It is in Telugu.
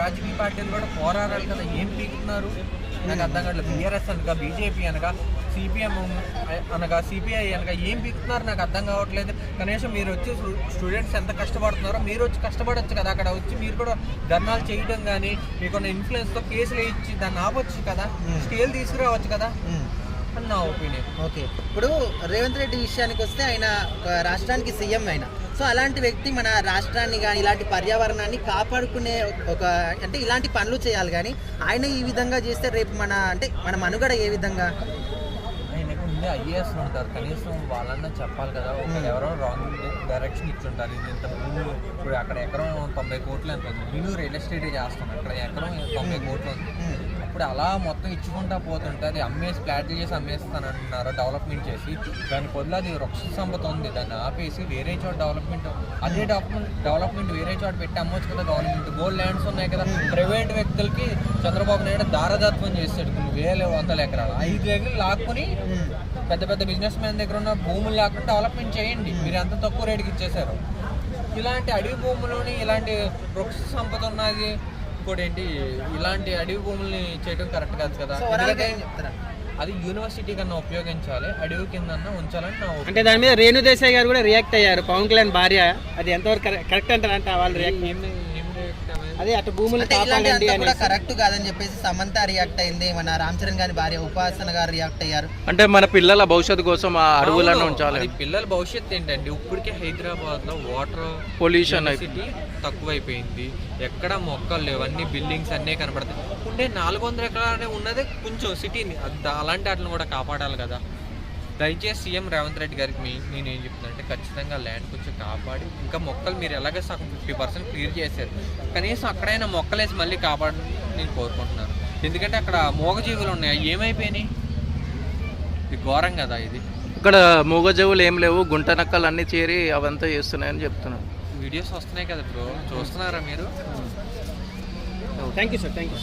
రాజకీయ పార్టీలు కూడా పోరాడాలి కదా. ఏం పీకుతున్నారు? నాకు అర్థం కావట్లేదు. బీఆర్ఎస్ అనగా బీజేపీ అనగా సిపిఎం అనగా సిపిఐ అనగా ఏం పీకుతున్నారు? నాకు అర్థం కావట్లేదు. కనీసం మీరు వచ్చి స్టూడెంట్స్ ఎంత కష్టపడుతున్నారో మీరు వచ్చి కష్టపడొచ్చు కదా. అక్కడ వచ్చి మీరు కూడా ధర్నాలు చేయడం కానీ మీకున్న ఇన్ఫ్లుయెన్స్తో కేసులు ఇచ్చి దాన్ని ఆపొచ్చు కదా. స్కేల్ తీసుకురావచ్చు కదా. అని నా ఒపీనియన్. ఓకే. ఇప్పుడు రేవంత్ రెడ్డి విషయానికి వస్తే ఆయన ఒక రాష్ట్రానికి సీఎం అయిన సో అలాంటి వ్యక్తి మన రాష్ట్రాన్ని కానీ ఇలాంటి పర్యావరణాన్ని కాపాడుకునే ఒక అంటే ఇలాంటి పనులు చేయాలి కానీ ఆయన ఈ విధంగా చేస్తే రేపు మన అంటే మన మనుగడ ఏ విధంగా? ఆయనకు ముందే ఐఏఎస్ ఉంటారు. కనీసం వాళ్ళన్నా చెప్పాలి కదా ఒక ఎవరో రాంగ్ డైరెక్షన్ ఇచ్చుంటారు ఇది ఇంత భూమి ఇప్పుడు అక్కడ ఎకరం తొంభై కోట్లు ఎంత ఉంది? నేను రియల్ ఎస్టేట్ చేస్తున్నాను అక్కడ ఎకరం తొంభై కోట్లు ఉంది. ఇప్పుడు అలా మొత్తం ఇచ్చుకుంటా పోతుంటే అది అమ్మేసి ఫ్లాట్లు చేసి అమ్మేస్తాను అంటున్నారు డెవలప్మెంట్ చేసి. దాని బదులు అది వృక్ష సంపద ఉంది. దాన్ని ఆపేసి వేరే చోట డెవలప్మెంట్ అదే డెవలప్మెంట్ డెవలప్మెంట్ వేరే చోట పెట్టి అమ్మొచ్చు కదా గవర్నమెంట్ గోల్డ్ ల్యాండ్స్ ఉన్నాయి కదా. ప్రైవేట్ వ్యక్తులకి చంద్రబాబు నాయుడు దారదత్వం చేస్తాడు కొన్ని వేల వందల ఎకరాలు. ఐదు ఎకరాలు లాక్కుని. పెద్ద పెద్ద బిజినెస్ మ్యాన్ దగ్గర ఉన్న భూములు లేకుండా డెవలప్మెంట్ చేయండి. మీరు ఎంత తక్కువ రేటుకి ఇచ్చేశారు? ఇలాంటి అడవి భూములని ఇలాంటి వృక్ష సంపద ఉన్నది ఇంకోటి ఏంటి ఇలాంటి అడవి భూముల్ని చేయడం కరెక్ట్ కాదు కదా. ఎందుకంటే అది యూనివర్సిటీ కన్నా ఉపయోగించాలి అడవి కింద ఉంచాలని నా. అంటే దాని మీద రేణు దేశాయ్ గారు కూడా రియాక్ట్ అయ్యారు పవన్ కళ్యాణ్ భార్య. అది ఎంతవరకు కరె- కరెక్ట్ అంటారంట వాళ్ళు రియాక్ట్ ఏం ఏం react అవ్వాలి? అదే అటు భూములు కాపాడండి కూడా కరెక్ట్ కాదని చెప్పేసి సమంత రియాక్ట్ అయింది. మన రామ్ చరణ్ గారి భార్య ఉపాసన గారు రియాక్ట్ అయ్యారు. అంటే మన పిల్లల భవిష్యత్తు కోసం ఆ అడవులను ఉంచాలి. పిల్లల భవిష్యత్తు ఏంటండి? ఇప్పటికే హైదరాబాద్లో వాటర్ పొల్యూషన్ సిటీ తక్కువైపోయింది. ఎక్కడ మొక్కలు లేవు. అన్ని బిల్డింగ్స్ అన్నీ కనబడతాయి. ఉండే నాలుగు వందల ఎకరాలనే ఉన్నదే కొంచెం సిటీని అది- అలాంటి వాటిని కూడా కాపాడాలి కదా. దయచేసి సీఎం రేవంత్ రెడ్డి గారికి మీ నేను ఏం చెప్తున్నానంటే ఖచ్చితంగా ల్యాండ్ కొంచెం కాపాడి ఇంకా మొక్కలు మీరు ఎలాగ సగం ఫిఫ్టీ పర్సెంట్ క్లియర్ చేశారు. కనీసం అక్కడైనా మొక్కలేసి మళ్ళీ కాపాడని నేను కోరుకుంటున్నాను ఎందుకంటే అక్కడ మూగజీవులు ఉన్నాయి. ఏమైపోయినాయి? ఇది ఘోరం కదా ఇది. ఇక్కడ మూగజవులు ఏం లేవు. గుంట నక్కలు అన్ని చేరి అవంతా చేస్తున్నాయని చెప్తున్నాను వీడియోస్ వస్తున్నాయి కదా బ్రో. చూస్తున్నారా మీరు? Thank you sir thank you